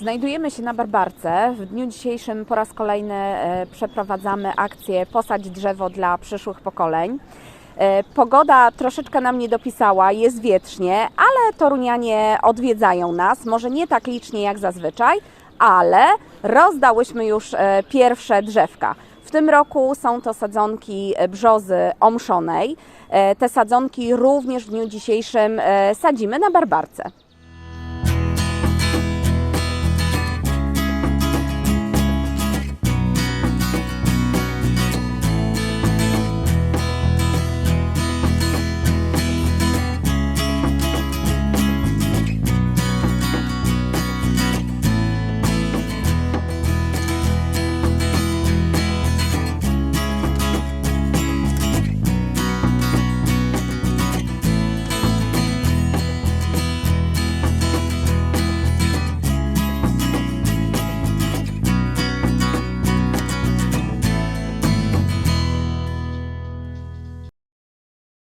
Znajdujemy się na Barbarce. W dniu dzisiejszym po raz kolejny e, przeprowadzamy akcję Posadź drzewo dla przyszłych pokoleń. E, pogoda troszeczkę nam nie dopisała, jest wietrznie, ale Torunianie odwiedzają nas, może nie tak licznie jak zazwyczaj, ale rozdałyśmy już e, pierwsze drzewka. W tym roku są to sadzonki brzozy omszonej. Te sadzonki również w dniu dzisiejszym sadzimy na Barbarce.